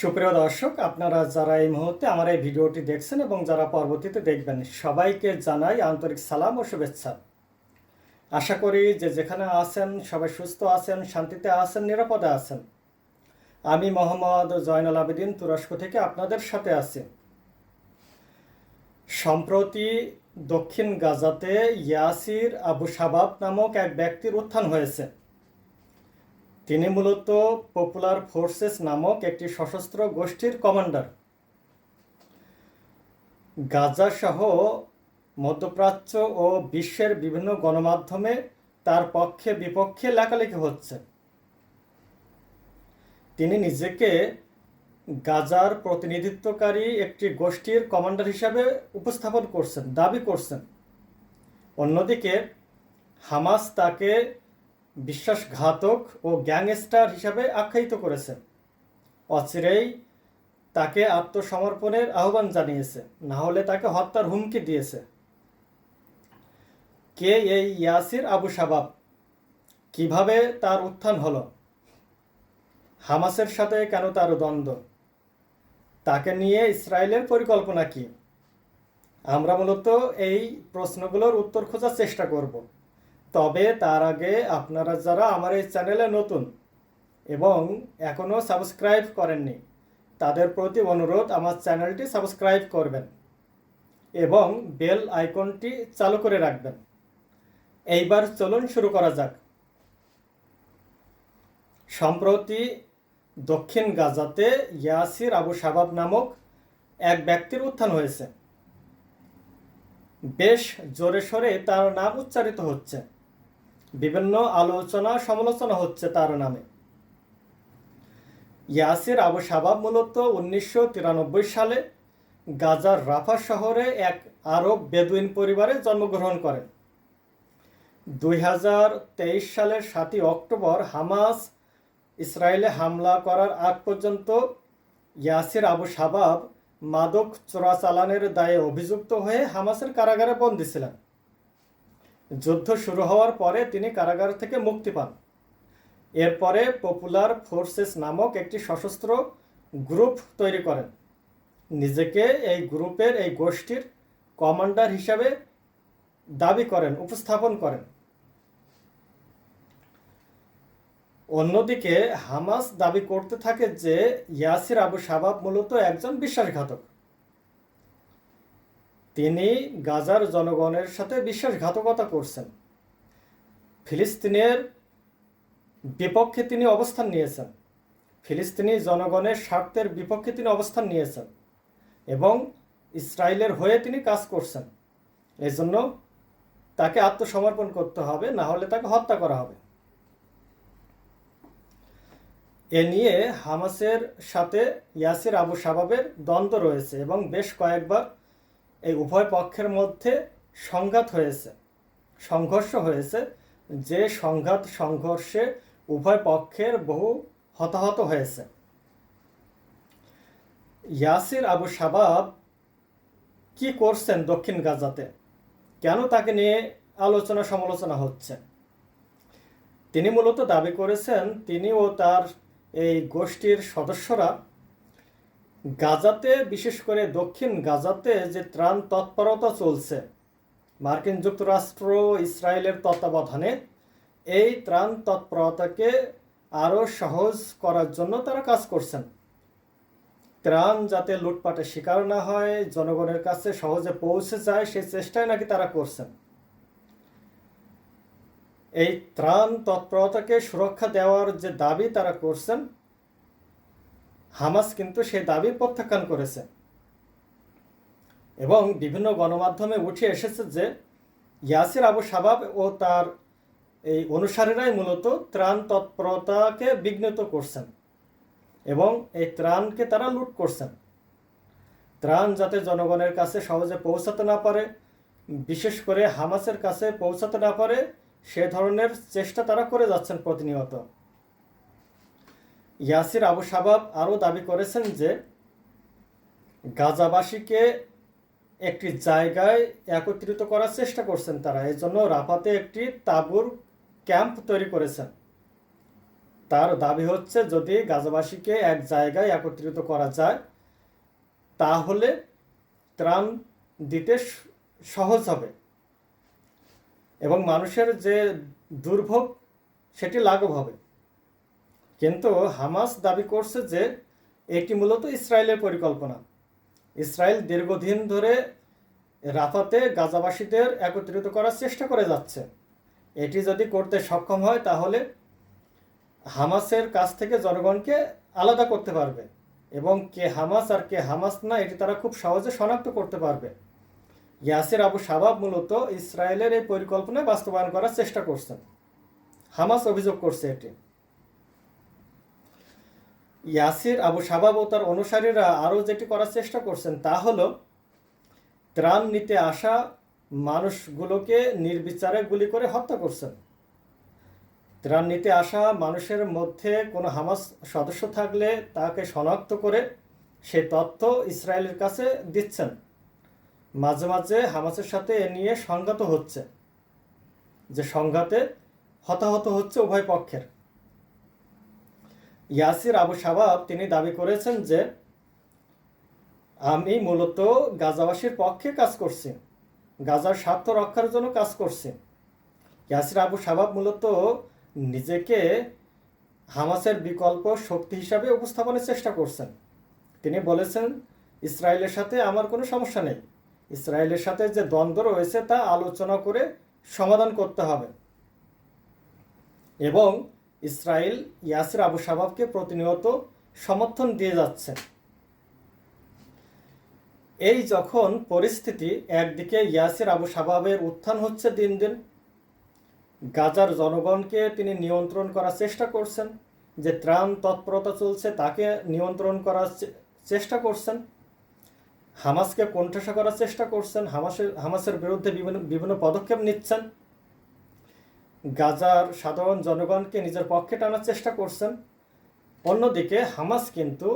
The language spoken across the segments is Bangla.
সুপ্রিয় দর্শক, আপনারা যারা এই মুহূর্তে আমার এই ভিডিওটি দেখছেন এবং যারা পরবর্তীতে দেখবেন, সবাইকে জানাই আন্তরিক সালাম ও শুভেচ্ছা। আশা করি যে যেখানে আছেন, সবাই সুস্থ আছেন, শান্তিতে আছেন, নিরাপদে আছেন। আমি মোহাম্মদ জয়নুল আবেদিন, তুরস্ক থেকে আপনাদের সাথে আছি। সম্প্রতি দক্ষিণ গাজাতে ইয়াসির আবু শাবাব নামক এক ব্যক্তির উত্থান হয়েছে। তিনি মূলত পপুলার ফোর্সেস নামক একটি সশস্ত্র গোষ্ঠীর কমান্ডার। গাজা সহ মধ্যপ্রাচ্য ও বিশ্বের বিভিন্ন গণমাধ্যমে তার পক্ষে বিপক্ষে লেখালেখি হচ্ছে। তিনি নিজেকে গাজার প্রতিনিধিত্বকারী একটি গোষ্ঠীর কমান্ডার হিসাবে উপস্থাপন করছেন, দাবি করছেন। অন্যদিকে হামাস তাকে বিশ্বাসঘাতক ও গ্যাংস্টার হিসাবে আখ্যায়িত করেছে অচিরেই তাকে আত্মসমর্পণের আহ্বান জানিয়েছে, না হলে তাকে হত্যার হুমকি দিয়েছে। কে এই ইয়াসির আবু শাবাব? কীভাবে তার উত্থান হলো? হামাসের সাথে কেন তার দ্বন্দ্ব? তাকে নিয়ে ইসরায়েলের পরিকল্পনা কি? আমরা মূলত এই প্রশ্নগুলোর উত্তর খোঁজার চেষ্টা করব। তবে তার আগে আপনারা যারা আমার এই চ্যানেলে নতুন এবং এখনও সাবস্ক্রাইব করেননি, তাদের প্রতি অনুরোধ আমার চ্যানেলটি সাবস্ক্রাইব করবেন এবং বেল আইকনটি চালু করে রাখবেন। এইবার চলুন শুরু করা যাক। সম্প্রতি দক্ষিণ গাজাতে ইয়াসির আবু শাবাব নামক এক ব্যক্তির উত্থান হয়েছে। বেশ জোরে সোরে তার নাম উচ্চারিত হচ্ছে। বিভিন্ন আলোচনা সমালোচনা হচ্ছে তার নামে। ইয়াসির আবু শাবাব মূলত উনিশশো তিরানব্বই সালে গাজার রাফা শহরে এক আরব বেদুইন পরিবারে জন্মগ্রহণ করেন। দুই হাজার তেইশ সালের সাতই অক্টোবর হামাস ইসরায়েলে হামলা করার আগ পর্যন্ত ইয়াসির আবু শাবাব মাদক চোরাচালানের দায়ে অভিযুক্ত হয়ে হামাসের কারাগারে বন্দী ছিলেন। যুদ্ধ শুরু হওয়ার পরে তিনি কারাগার থেকে মুক্তি পান। এরপরে পপুলার ফোর্সেস নামক একটি সশস্ত্র গ্রুপ তৈরি করেন। নিজেকে এই গ্রুপের এই গোষ্ঠীর কমান্ডার হিসাবে দাবি করেন, উপস্থাপন করেন। অন্যদিকে হামাস দাবি করতে থাকে যে, ইয়াসির আবু শাবাব মূলত একজন বিশ্বাসঘাতক। তিনি গাজার জনগণের সাথে বিশ্বাসঘাতকতা করছেন। ফিলিস্তিনের বিপক্ষে তিনি অবস্থান নিয়েছেন। ফিলিস্তিনি জনগণের স্বার্থের বিপক্ষে তিনি অবস্থান নিয়েছেন এবং ইসরায়েলের হয়ে তিনি কাজ করছেন। এজন্য তাকে আত্মসমর্পণ করতে হবে, না হলে তাকে হত্যা করা হবে। এ নিয়ে হামাসের সাথে ইয়াসির আবু শাবাবের দ্বন্দ্ব রয়েছে এবং বেশ কয়েকবার এই উভয় পক্ষের মধ্যে সংঘাত হয়েছে, সংঘর্ষ হয়েছে, যে সংঘাত সংঘর্ষে উভয় পক্ষের বহু হতাহত হয়েছে। ইয়াসির আবু শাবাব কি করছেন দক্ষিণ গাজাতে? কেন তাকে নিয়ে আলোচনা সমালোচনা হচ্ছে? তিনি মূলত দাবি করেছেন, তিনি ও তার এই গোষ্ঠীর সদস্যরা গাজাতে, বিশেষ করে দক্ষিণ গাজাতে যে ত্রাণ তৎপরতা চলছে, মার্কিন যুক্তরাষ্ট্র, ইসরায়েলের তত্ত্বাবধানে, এই ত্রাণ তৎপরতাকে আরও সহজ করার জন্য তারা কাজ করছেন। ত্রাণ যাতে লুটপাটের শিকার না হয়, জনগণের কাছে সহজে পৌঁছে যায়, সেই চেষ্টায় নাকি তারা করছেন। এই ত্রাণ তৎপরতাকে সুরক্ষা দেওয়ার যে দাবি তারা করছেন হামাস কিন্তু সে দাবি প্রত্যাখ্যান করেছে। এবং বিভিন্ন গণমাধ্যমে উঠে এসেছে যে ইয়াসির আবু শাবাব ও তার এই অনুসারীরাই মূলত ত্রাণ তৎপরতাকে বিঘ্নিত করছেন এবং এই ত্রাণকে তারা লুট করছেন। ত্রাণ যাতে জনগণের কাছে সহজে পৌঁছাতে না পারে, বিশেষ করে হামাসের কাছে পৌঁছাতে না পারে, সে ধরনের চেষ্টা তারা করে যাচ্ছেন প্রতিনিয়ত। ইয়াসির আবু শাবাব আরও দাবি করেছেন যে গাজাবাসীকে একটি জায়গায় একত্রিত করার চেষ্টা করছেন তারা। এই জন্য রাফাতে একটি তাঁবুর ক্যাম্প তৈরি করেছেন। তার দাবি হচ্ছে, যদি গাজাবাসীকে এক জায়গায় একত্রিত করা যায়, তাহলে ত্রাণ দিতে সহজ হবে এবং মানুষের যে দুর্ভোগ, সেটি লাঘব হবে। কিন্তু হামাস দাবি করছে যে এটি মূলত ইসরায়েলের পরিকল্পনা। ইসরায়েল দীর্ঘদিন ধরে রাফাতে গাজাবাসীদের একত্রিত করার চেষ্টা করে যাচ্ছে। এটি যদি করতে সক্ষম হয়, তাহলে হামাসের কাছ থেকে জনগণকে আলাদা করতে পারবে এবং কে হামাস আর কে হামাস না, এটি তারা খুব সহজে শনাক্ত করতে পারবে। ইয়াসির আবু শাবাব মূলত ইসরায়েলের এই পরিকল্পনায় বাস্তবায়ন করার চেষ্টা করছেন। হামাস অভিযোগ করছে এটি। ইয়াসির আবু শাবাব ও তার অনুসারীরা আরও যেটি করার চেষ্টা করছেন তা হলো, ত্রাণ নিতে আসা মানুষগুলোকে নির্বিচারে গুলি করে হত্যা করছেন। ত্রাণ নিতে আসা মানুষের মধ্যে কোনো হামাস সদস্য থাকলে তাকে শনাক্ত করে সে তথ্য ইসরায়েলের কাছে দিচ্ছেন। মাঝে মাঝে হামাসের সাথে এ নিয়ে সংঘাত হচ্ছে। যে সংঘাতে হতাহত হচ্ছে উভয় পক্ষের। ইয়াসির আবু শাবাব তিনি দাবি করেছেন যে, আমি মূলত গাজাবাসীর পক্ষে কাজ করছি, গাজার স্বার্থ রক্ষার জন্য কাজ করছি। ইয়াসির আবু শাবাব মূলত নিজেকে হামাসের বিকল্প শক্তি হিসাবে উপস্থাপনের চেষ্টা করছেন। তিনি বলেছেন, ইসরায়েলের সাথে আমার কোনো সমস্যা নেই। ইসরায়েলের সাথে যে দ্বন্দ্ব রয়েছে তা আলোচনা করে সমাধান করতে হবে। এবং ইসরায়েল ইয়াসির আবু শাবাবকে প্রতিনিয়ত সমর্থন দিয়ে যাচ্ছে এই যখন পরিস্থিতি একদিকে ইয়াসির আবু শাবাবের উত্থান হচ্ছে দিন দিন, গাজার জনগণকে তিনি নিয়ন্ত্রণ করার চেষ্টা করছেন, যে ত্রাণ তৎপরতা চলছে তাকে নিয়ন্ত্রণ করার চেষ্টা করছেন, হামাসকে কোণঠাসা করার চেষ্টা করছেন হামাসের হামাসের বিরুদ্ধে বিভিন্ন বিভিন্ন পদক্ষেপ নিচ্ছেন। গাজার সাধারণ জনগণকে নিজের পক্ষে টানার চেষ্টা করছেন। অন্যদিকে হামাস কিন্তু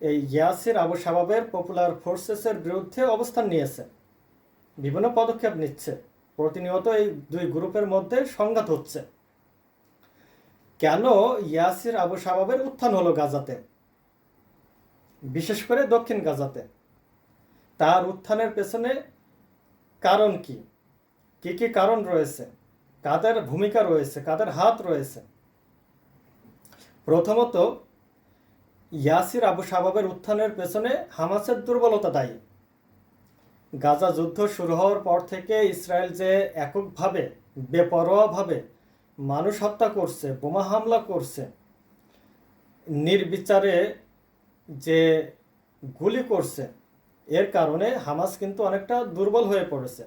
এই ইয়াসির আবু শাবাবের পপুলার ফোর্সেসের বিরুদ্ধে অবস্থান নিয়েছে। বিভিন্ন পদক্ষেপ নিচ্ছে। প্রতিনিয়ত এই দুই গ্রুপের মধ্যে সংঘাত হচ্ছে। কেন ইয়াসির আবু শাবাবের উত্থান হলো গাজাতে? বিশেষ করে দক্ষিণ গাজাতে। তার উত্থানের পেছনে কারণ কি কি কারণ রয়েছে? কাদের ভূমিকা রয়েছে, কাদের হাত রয়েছে? প্রথমত, ইয়াসির আবু শাবাবের উত্থানের পেছনে হামাসের দুর্বলতা দায়ী। গাজা যুদ্ধ শুরু হওয়ার পর থেকে ইসরায়েল যে এককভাবে, বেপরোয়াভাবে মানুষ হত্যা করছে, বোমা হামলা করছে, নির্বিচারে যে গুলি করছে, এর কারণে হামাস কিন্তু অনেকটা দুর্বল হয়ে পড়েছে।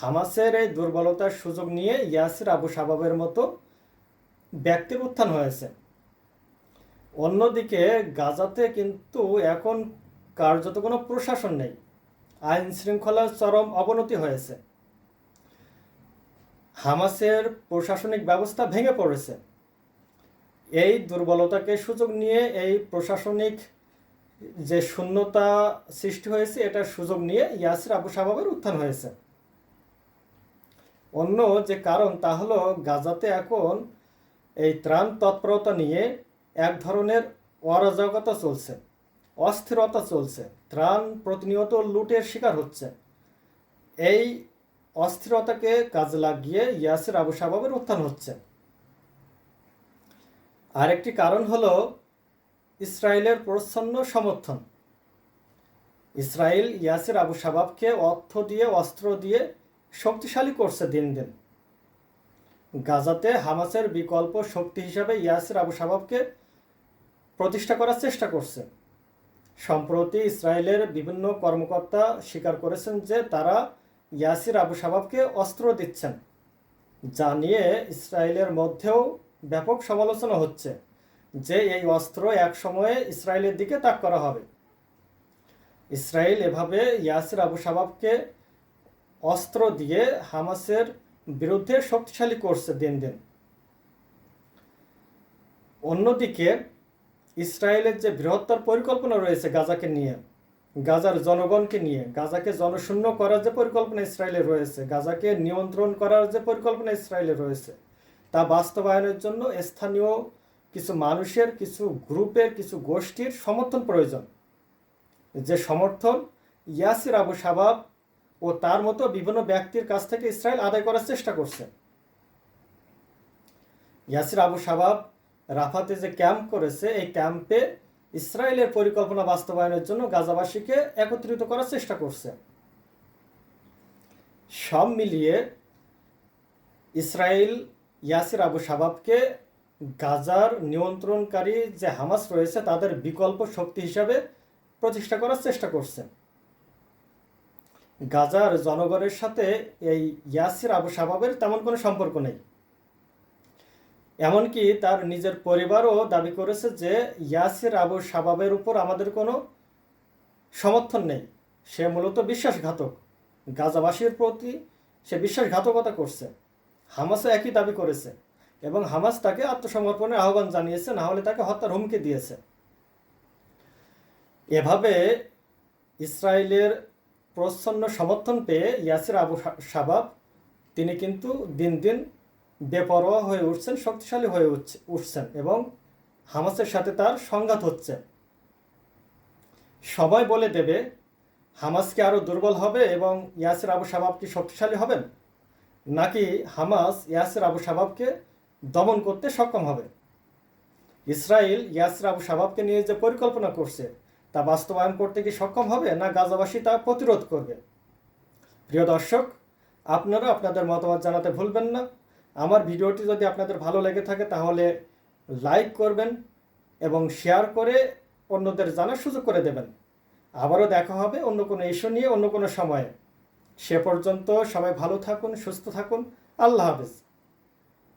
হামাসের এই দুর্বলতার সুযোগ নিয়ে ইয়াসির আবু শাবাবের মতো ব্যক্তির উত্থান হয়েছে। অন্যদিকে গাজাতে কিন্তু এখন কার্যত কোনো প্রশাসন নেই। আইন শৃঙ্খলার চরম অবনতি হয়েছে। হামাসের প্রশাসনিক ব্যবস্থা ভেঙে পড়েছে। এই দুর্বলতাকে সুযোগ নিয়ে, এই প্রশাসনিক যে শূন্যতা সৃষ্টি হয়েছে, এটার সুযোগ নিয়ে ইয়াসির আবু শাবাবের উত্থান হয়েছে। অন্য যে কারণ তা হলো গাজাতে এখন এই ত্রাণ তৎপরতা নিয়ে এক ধরনের অরাজকতা চলছে, অস্থিরতা চলছে, ত্রাণ প্রতিনিয়ত লুটের শিকার হচ্ছে। এই অস্থিরতাকে কাজে লাগিয়ে ইয়াসির আবু শাবাবের উত্থান হচ্ছে। আরেকটি কারণ হলো ইসরায়েলের প্রচ্ছন্ন সমর্থন। ইসরায়েল ইয়াসির আবু শাবাবকে অর্থ দিয়ে, অস্ত্র দিয়ে শক্তিশালী করছে দিন দিন। গাজাতে হামাসের বিকল্প শক্তি হিসাবে ইয়াসির আবু শাবাবকে প্রতিষ্ঠা করার চেষ্টা করছে। সম্প্রতি ইসরায়েলের বিভিন্ন কর্মকর্তা স্বীকার করেছেন যে তারা ইয়াসির আবু শাবাবকে অস্ত্র দিচ্ছেন, যা নিয়ে ইসরায়েলের মধ্যেও ব্যাপক সমালোচনা হচ্ছে যে এই অস্ত্র এক সময়ে ইসরায়েলের দিকে তাক করা হবে। ইসরায়েল এভাবে ইয়াসির আবু শাবাবকে অস্ত্র দিয়ে হামাসের বিরুদ্ধে শক্তিশালী করছে দিন দিন। অন্যদিকে, ইসরায়েলের যে বৃহত্তর পরিকল্পনা রয়েছে গাজাকে নিয়ে, গাজার জনগণকে নিয়ে, গাজাকে জনশূন্য করার যে পরিকল্পনা ইসরায়েলের রয়েছে, গাজাকে নিয়ন্ত্রণ করার যে পরিকল্পনা ইসরায়েলের রয়েছে, তা বাস্তবায়নের জন্য স্থানীয় কিছু মানুষের, কিছু গ্রুপের, কিছু গোষ্ঠীর সমর্থন প্রয়োজন। যে সমর্থন ইয়াসির আবু সাবাব ও তার মতো বিভিন্ন ব্যক্তির কাছ থেকে ইসরায়েল আদায় করার চেষ্টা করছে। ইয়াসির আবু সাবাব রাফাতে যে ক্যাম্প করেছে, এই ক্যাম্পে ইসরায়েলের পরিকল্পনা বাস্তবায়নের জন্য গাজাবাসীকে একত্রিত করার চেষ্টা করছে। সব মিলিয়ে ইসরায়েল ইয়াসির আবু সাবাবকে গাজার নিয়ন্ত্রণকারী যে হামাস রয়েছে, তাদের বিকল্প শক্তি হিসাবে প্রতিষ্ঠা করার চেষ্টা করছে। গাজার জনগণের সাথে এই ইয়াসির আবু সাবাবের তেমন কোনো সম্পর্ক নেই। এমনকি তার নিজের পরিবারও দাবি করেছে যে ইয়াসির আবু সাবাবের উপর আমাদের কোনো সমর্থন নেই। সে মূলত বিশ্বাসঘাতক। গাজাবাসীর প্রতি সে বিশ্বাসঘাতকতা করছে। হামাসও একই দাবি করেছে এবং হামাস তাকে আত্মসমর্পণের আহ্বান জানিয়েছে, না হলে তাকে হত্যার হুমকি দিয়েছে। এভাবে ইসরায়েলের প্রচ্ছন্ন সমর্থন পেয়ে ইয়াসির আবু সাবাব তিনি কিন্তু দিন দিন বেপরোয়া হয়ে উঠছেন, শক্তিশালী হয়ে উঠছে উঠছেন এবং হামাসের সাথে তার সংঘাত হচ্ছে। সবাই বলে দেবে, হামাস কি আরও দুর্বল হবে এবং ইয়াসির আবু সাবাব কি শক্তিশালী হবেন? নাকি হামাস ইয়াসির আবু সাবাবকে দমন করতে সক্ষম হবে? ইসরায়েল ইয়াসির আবু সাবাবকে নিয়ে যে পরিকল্পনা করছে তা বাস্তবায়ন করতে কি সক্ষম হবে না গাজাবাসী তা প্রতিরোধ করবে? প্রিয় দর্শক আপনারা আপনাদের মতামত জানাতে ভুলবেন না। আমার ভিডিওটি যদি আপনাদের ভালো লেগে থাকে তাহলে লাইক করবেন এবং শেয়ার করে অন্যদের জানার সুযোগ করে দেবেন। আবারও দেখা হবে অন্য কোনো ইস্যু নিয়ে, অন্য কোনো সময়ে। সে পর্যন্ত সবাই ভালো থাকুন, সুস্থ থাকুন। আল্লাহ হাফিজ।